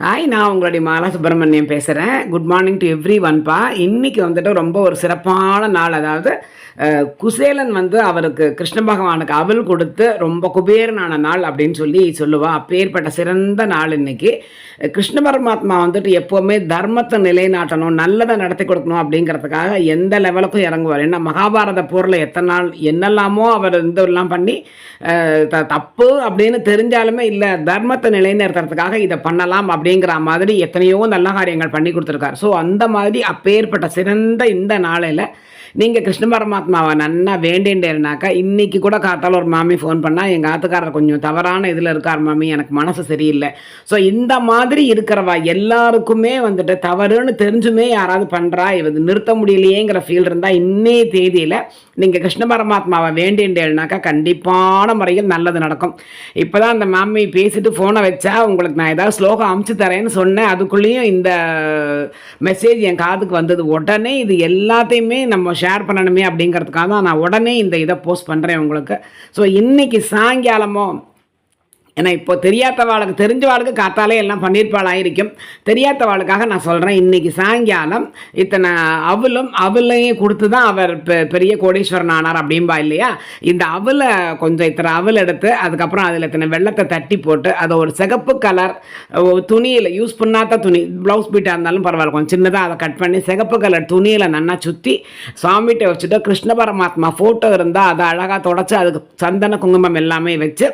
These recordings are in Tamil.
ஹாய் நான் உங்களுடைய மாலா சுப்பிரமணியம் பேசுகிறேன் குட் மார்னிங் டு எவ்ரி ஒன்பா இன்றைக்கி வந்துட்டு ரொம்ப ஒரு சிறப்பான நாள். அதாவது குசேலன் வந்து அவருக்கு கிருஷ்ண பகவானுக்கு அவல் கொடுத்து ரொம்ப குபேரனான நாள் அப்படின்னு சொல்லி சொல்லுவாள் அப்பேற்பட்ட சிறந்த நாள் இன்னைக்கு. கிருஷ்ண பரமாத்மா வந்துட்டு எப்போவுமே தர்மத்தை நிலைநாட்டணும் நல்லதை நடத்தி கொடுக்கணும் அப்படிங்கிறதுக்காக எந்த லெவலுக்கும் இறங்குவார். ஏன்னா மகாபாரத போரில் எத்தனை நாள் என்னெல்லாமோ அவர் இதெல்லாம் பண்ணி த- தப்பு அப்படின்னு தெரிஞ்சாலுமே இல்லை தர்மத்தை நிலைநிறுத்துறதுக்காக இதை பண்ணலாம் அப்படிங்கிற மாதிரி எத்தனையோ நல்ல காரியங்கள் பண்ணி கொடுத்துருக்காரு. ஸோ அந்த மாதிரி அப்பேற்பட்ட சிறந்த இந்த நாளையில் நீங்கள் கிருஷ்ண பரமாத்மாவை நன்னா வேண்டின்றேனாக்கா இன்றைக்கி கூட காத்தால் ஒரு மாமி ஃபோன் பண்ணால் எங்கள் ஆத்துக்காரர் கொஞ்சம் தவறான இதில் இருக்கார் மாமி எனக்கு மனசு சரியில்லை. ஸோ இந்த மாதிரி இருக்கிறவா எல்லாருக்குமே வந்துட்டு தவறுன்னு தெரிஞ்சுமே யாராவது பண்ணுறா இது நிறுத்த முடியலையேங்கிற ஃபீல் இருந்தால் இன்னே தேதியில் நீங்கள் கிருஷ்ண பரமாத்மாவை வேண்டின்றேனாக்கா கண்டிப்பான முறையில் நல்லது நடக்கும். இப்போ தான் அந்த மாமி பேசிட்டு ஃபோனை வச்சா உங்களுக்கு நான் ஏதாவது ஸ்லோகம் அமுச்சு தரேன்னு சொன்னேன். அதுக்குள்ளேயும் இந்த மெசேஜ் என் காதுக்கு வந்தது. உடனே இது எல்லாத்தையுமே நம்ம ஷேர் பண்ணணுமே அப்படிங்கிறதுக்காக தான் நான் உடனே இந்த இதை போஸ்ட் பண்ணுறேன் உங்களுக்கு. ஸோ இன்றைக்கி சாயங்காலமோ ஏன்னா இப்போ தெரியாதவாளுக்கு தெரிஞ்சவாளுக்கு காத்தாலே எல்லாம் பண்ணியிருப்பாளாயிருக்கும் தெரியாதவாளுக்காக நான் சொல்கிறேன் இன்னைக்கு சாயங்காலம் இத்தனை அவலும் அவலையும் கொடுத்து தான் அவர் பெ- பெரிய கோடீஸ்வரன் ஆனார் அப்படிம்பா இல்லையா? இந்த அவலை கொஞ்சம் இத்தனை அவல் எடுத்து அதுக்கப்புறம் அதில் இத்தனை வெள்ளத்தை தட்டி போட்டு அதை ஒரு சிகப்பு கலர் துணியில் யூஸ் பண்ணாத துணி ப்ளவுஸ் பீட்டாக இருந்தாலும் பரவாயில்ல கொஞ்சம் சின்னதாக அதை கட் பண்ணி சிகப்பு கலர் துணியில் நல்லா சுற்றி சுவாமிகிட்ட வச்சுட்டு கிருஷ்ண பரமாத்மா ஃபோட்டோ இருந்தால் அதை அழகாக தொடச்சி அதுக்கு சந்தன குங்குமம் எல்லாமே வச்சு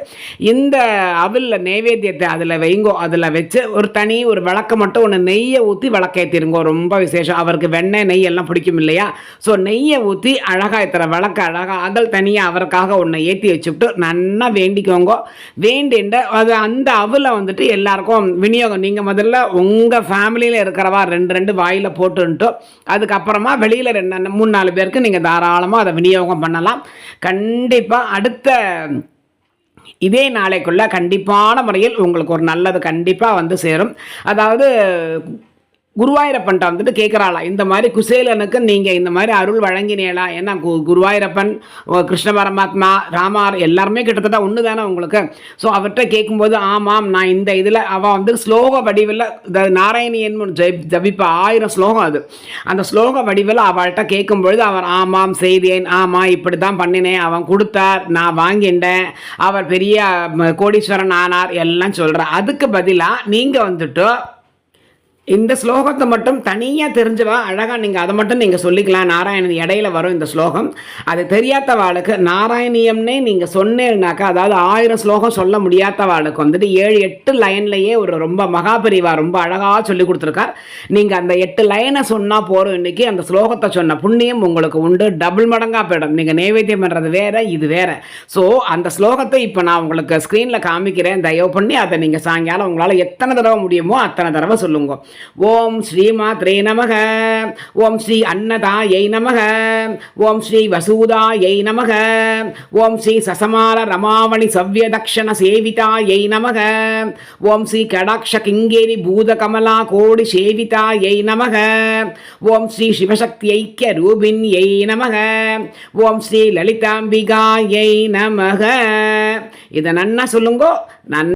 இந்த அவிலில் நைவேத்தியத்தை அதில் வைங்கோ அதில் வச்சு ஒரு தனி ஒரு விளக்க மட்டும் ஒன்று நெய்யை ஊற்றி விளக்கேற்றிருங்கோ ரொம்ப விசேஷம். அவருக்கு வெண்ணெய் நெய் எல்லாம் பிடிக்கும் இல்லையா? ஸோ நெய்யை ஊற்றி அழகாக இத்தனை விளக்க அழகாக அதில் தனியாக அவருக்காக ஒன்று ஏற்றி வச்சுவிட்டு நல்லா வேண்டிக்கோங்க. வேண்டின்ற அது அந்த அவில வந்துட்டு எல்லாருக்கும் விநியோகம். நீங்கள் முதல்ல உங்கள் ஃபேமிலியில் இருக்கிறவா ரெண்டு ரெண்டு வாயில் போட்டுன்ட்டு அதுக்கப்புறமா வெளியில் ரெண்டு மூணு நாலு பேருக்கு நீங்கள் தாராளமாக அதை விநியோகம் பண்ணலாம். கண்டிப்பாக அடுத்த இதே நாளைக்குள்ள கண்டிப்பான முறையில் உங்களுக்கு ஒரு நல்லது கண்டிப்பாக வந்து சேரும். அதாவது குருவாயூரப்பன்ட்ட வந்துட்டு கேட்குறாளா இந்த மாதிரி குசேலனுக்கு நீங்கள் இந்த மாதிரி அருள் வழங்கினீங்களா? ஏன்னா கு குருவாயூரப்பன் ஓ, கிருஷ்ண பரமாத்மா ராமார் எல்லாருமே கிட்டத்தட்ட ஒன்று தானே உங்களுக்கு? ஸோ அவர்கிட்ட கேட்கும்போது ஆமாம் நான் இந்த இதில் அவள் வந்து ஸ்லோக வடிவில் த நாராயணியன் ஜெய் ஜபிப்பா ஆயிரம் ஸ்லோகம் அது. அந்த ஸ்லோக வடிவில் அவள்கிட்ட கேட்கும்பொழுது அவர் ஆமாம் செய்தேன் ஆமாம் இப்படி தான் பண்ணினேன் அவன் கொடுத்தார் நான் வாங்கிட்டேன் அவர் பெரிய கோடீஸ்வரன் ஆனார் எல்லாம் சொல்கிறார் அதுக்கு பதிலாக நீங்கள் வந்துட்டு இந்த ஸ்லோகத்தை மட்டும் தனியாக தெரிஞ்சவா அழகாக நீங்கள் அதை மட்டும் நீங்கள் சொல்லிக்கலாம். நாராயணன் இடையில வரும் இந்த ஸ்லோகம். அது தெரியாதவாளுக்கு நாராயணியம்னே நீங்கள் சொன்னேன்னாக்கா அதாவது ஆயிரம் ஸ்லோகம் சொல்ல முடியாதவாளுக்கு வந்துட்டு ஏழு எட்டு லைன்லேயே ஒரு ரொம்ப மகாபரிவா ரொம்ப அழகாக சொல்லி கொடுத்துருக்கார். நீங்கள் அந்த எட்டு லைனை சொன்னால் போகிறோம் இன்னைக்கு. அந்த ஸ்லோகத்தை சொன்ன புண்ணியம் உங்களுக்கு உண்டு. டபுள் மடங்காக போயிடும். நீங்கள் நைவேத்தியம் பண்ணுறது வேறு இது வேறு. ஸோ அந்த ஸ்லோகத்தை இப்போ நான் உங்களுக்கு ஸ்க்ரீனில் காமிக்கிறேன். தயவு பண்ணி அதை நீங்கள் சாயங்காலம் உங்களால் எத்தனை தடவை முடியுமோ அத்தனை தடவை சொல்லுங்க. ஓம் ஸ்ரீமாத்ரே நமக. ஓம் ஸ்ரீ அன்னதாயை நமக. ஓம் ஸ்ரீ வசூதாயை நமக. ஓம் ஸ்ரீ சசமால ரமாவணி சவ்யதக்ஷண சேவிதாயை நமக. ஓம் ஸ்ரீ கடாட்ச கிங்கேரி பூதகமலா கோடி சேவிதாயை நமக. ஓம் ஸ்ரீ சிவசக்தி ஐக்கிய ரூபின்யை நமக. ஓம் ஸ்ரீ லலிதாம்பிகாயை நமக. இதை நன்னா சொல்லுங்கோ நன்